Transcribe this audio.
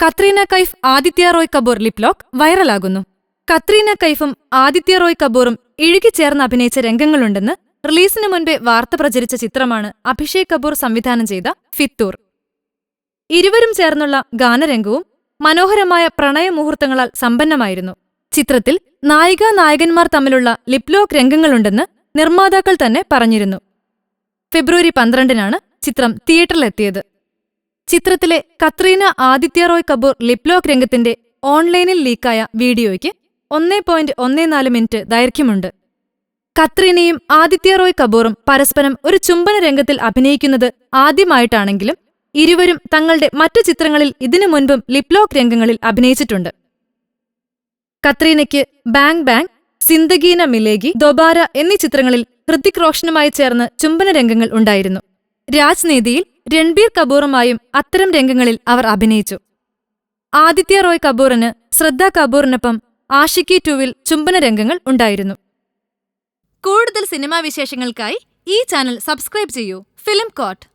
Katrina Kaif Aditya Roy Kapoor liplock വൈറലാകുന്നു. കത്രീന കൈഫും ആദിത്യ റോയ് കപൂറും ഇഴുകിച്ചേർന്ന് അഭിനയിച്ച രംഗങ്ങളുണ്ടെന്ന് റിലീസിന് മുൻപേ വാർത്ത പ്രചരിച്ച ചിത്രമാണ് അഭിഷേക് കപൂർ സംവിധാനം ചെയ്ത ഫിത്തൂർ. ഇരുവരും ചേർന്നുള്ള ഗാനരംഗവും മനോഹരമായ പ്രണയമുഹൂർത്തങ്ങളാൽ സമ്പന്നമായിരുന്നു. ചിത്രത്തിൽ നായികാ നായകന്മാർ തമ്മിലുള്ള ലിപ്ലോക്ക് രംഗങ്ങളുണ്ടെന്ന് നിർമ്മാതാക്കൾ തന്നെ പറഞ്ഞിരുന്നു. ഫെബ്രുവരി പന്ത്രണ്ടിനാണ് ചിത്രം തിയേറ്ററിലെത്തിയത്. ചിത്രത്തിലെ കത്രീന ആദിത്യ റോയ് കപൂർ ലിപ്ലോക്ക് രംഗത്തിന്റെ ഓൺലൈനിൽ ലീക്കായ വീഡിയോയ്ക്ക് ഒന്നേ പോയിന്റ് ഒന്നേ നാല് മിനിറ്റ് ദൈർഘ്യമുണ്ട്. കത്രീനയും ആദിത്യ റോയ് കപൂറും പരസ്പരം ഒരു ചുംബന രംഗത്തിൽ അഭിനയിക്കുന്നത് ആദ്യമായിട്ടാണെങ്കിലും ഇരുവരും തങ്ങളുടെ മറ്റു ചിത്രങ്ങളിൽ ഇതിനു മുൻപും ലിപ്ലോക്ക് രംഗങ്ങളിൽ അഭിനയിച്ചിട്ടുണ്ട്. കത്രീനയ്ക്ക് ബാങ് ബാങ് സിന്ദഗീന മിലേഗി ദൊബാര എന്നീ ചിത്രങ്ങളിൽ ഹൃത്തിക് റോഷനുമായി ചേർന്ന് ചുംബന രംഗങ്ങൾ ഉണ്ടായിരുന്നു. രാജ്നീതിയിൽ രൺബീർ കപൂറുമായും അത്തരം രംഗങ്ങളിൽ അവർ അഭിനയിച്ചു. ആദിത്യ റോയ് കപൂറിന് ശ്രദ്ധ കപൂറിനൊപ്പം ആഷിക്കി ടുവിൽ ചുംബന രംഗങ്ങൾ ഉണ്ടായിരുന്നു. കൂടുതൽ സിനിമാ വിശേഷങ്ങൾക്കായി ഈ ചാനൽ സബ്സ്ക്രൈബ് ചെയ്യൂ. Film coat.